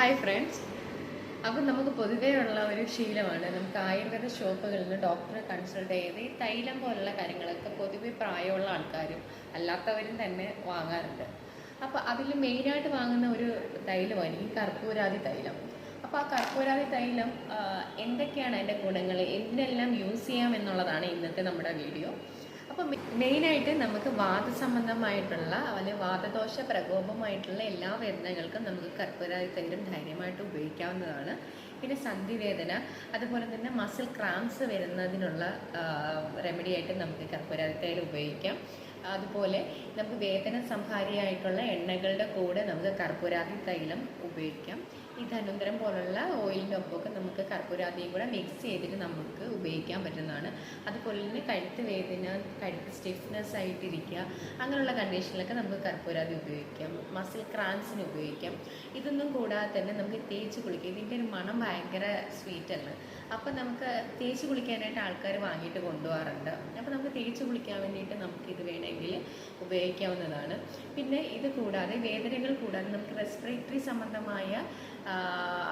Hi friends അപ്പം നമുക്ക് പൊതുവേ ഉള്ള ഒരു ശീലമാണ്. നമുക്ക് ആയുർവേദ ഷോപ്പുകളിൽ നിന്ന് ഡോക്ടറെ കൺസൾട്ട് ചെയ്ത് ഈ തൈലം പോലുള്ള കാര്യങ്ങളൊക്കെ പൊതുവേ പ്രായമുള്ള ആൾക്കാരും അല്ലാത്തവരും തന്നെ വാങ്ങാറുണ്ട്. അപ്പോൾ അതിൽ മെയിനായിട്ട് വാങ്ങുന്ന ഒരു തൈലമാണ് ഈ കർപ്പൂരാതി തൈലം. അപ്പോൾ ആ കർപ്പൂരാതി തൈലം എന്തൊക്കെയാണ് അതിന്റെ ഗുണങ്ങൾ എന്തിനെല്ലാം യൂസ് ചെയ്യാം എന്നുള്ളതാണ് ഇന്നത്തെ നമ്മുടെ വീഡിയോ അപ്പം മെയിനായിട്ട് നമുക്ക് വാദസംബന്ധമായിട്ടുള്ള അല്ലെങ്കിൽ വാദദോഷ പ്രകോപമായിട്ടുള്ള എല്ലാ വേദനകൾക്കും നമുക്ക് കർപ്പൂരാതി തൈലം ധൈര്യമായിട്ട് ഉപയോഗിക്കാവുന്നതാണ്. പിന്നെ സന്ധിവേദന അതുപോലെ തന്നെ മസിൽ ക്രാംസ് വരുന്നതിനുള്ള റെമഡി ആയിട്ട് നമുക്ക് കർപ്പൂരാതി തൈലം ഉപയോഗിക്കാം. അതുപോലെ നമുക്ക് വേദന സംഹാരിയായിട്ടുള്ള എണ്ണകളുടെ കൂടെ നമുക്ക് കർപ്പൂരാതി തൈലം ഉപയോഗിക്കാം. ഈ ധനുന്തരം പോലുള്ള ഓയിലിന്റെ ഒപ്പമൊക്കെ നമുക്ക് കർപ്പൂരാതിയും കൂടെ മിക്സ് ചെയ്തിട്ട് നമുക്ക് ഉപയോഗിക്കാൻ പറ്റുന്നതാണ്. അതുപോലെ തന്നെ കഴുത്ത് വേദന കഴുത്ത് സ്റ്റിഫ്നെസ് ആയിട്ടിരിക്കുക അങ്ങനെയുള്ള കണ്ടീഷനിലൊക്കെ നമുക്ക് കർപ്പൂരാതി ഉപയോഗിക്കാം. മസിൽ ക്രാൻസിന് ഉപയോഗിക്കാം. ഇതൊന്നും കൂടാതെ തന്നെ നമുക്ക് തേച്ച് കുളിക്കുക. ഇതിന്റെ ഒരു മണം ഭയങ്കര സ്വീറ്റാണ് അപ്പം നമുക്ക് തേച്ച് കുളിക്കാനായിട്ട് ആൾക്കാർ വാങ്ങിയിട്ട് കൊണ്ടുപോകാറുണ്ട്. അപ്പോൾ നമുക്ക് തേച്ച് കുളിക്കാൻ വേണ്ടിയിട്ട് നമുക്കിത് വേണമെങ്കിൽ ഉപയോഗിക്കാവുന്നതാണ്. പിന്നെ ഇത് കൂടാതെ വേദനകൾ കൂടാതെ നമുക്ക് റെസ്പിറേറ്ററി സംബന്ധമായ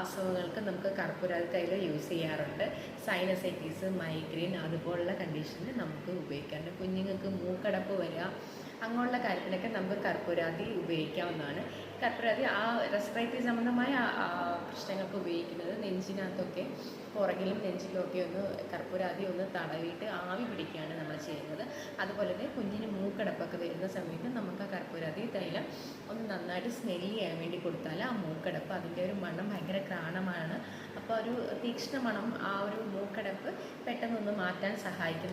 അസുഖങ്ങൾക്ക് നമുക്ക് കർപ്പൂരാതി തൈലം യൂസ് ചെയ്യാറുണ്ട്. സൈനസൈറ്റീസ് മൈഗ്രെയിൻ അതുപോലുള്ള കണ്ടീഷനിൽ നമുക്ക് ഉപയോഗിക്കാറുണ്ട്. കുഞ്ഞുങ്ങൾക്ക് മൂക്കടപ്പ് വരിക അങ്ങനെയുള്ള കാര്യത്തിനൊക്കെ നമുക്ക് കർപ്പൂരാതി ഉപയോഗിക്കാവുന്നതാണ്. കർപ്പൂരാതി ആ റെസ്പിറേറ്ററി സംബന്ധമായ പ്രശ്നങ്ങൾക്ക് ഉപയോഗിക്കുന്നത് നെഞ്ചിനകത്തൊക്കെ പുറകിലും നെഞ്ചിലൊക്കെ ഒന്ന് കർപ്പൂരാതി ഒന്ന് തടവിയിട്ട് ആവി പിടിക്കുകയാണ് നമ്മൾ ചെയ്യുന്നത്. അതുപോലെ തന്നെ കുഞ്ഞിന് മൂക്കടപ്പൊക്കെ വരുന്ന സമയത്ത് നമുക്ക് ആ കർപ്പൂരാതി തൈലം ഒന്ന് നന്നായിട്ട് സ്മെല്ല് ചെയ്യാൻ വേണ്ടി കൊടുത്താൽ ആ മൂക്കടപ്പ് അതിന്റെ ഒരു മണം ഭയങ്കര ക്രാണമാണ്. അപ്പോൾ ഒരു തീക്ഷ്ണ മണം ആ ഒരു മൂക്കടപ്പ് പെട്ടെന്നൊന്ന് മാറ്റാൻ സഹായിക്കുന്നു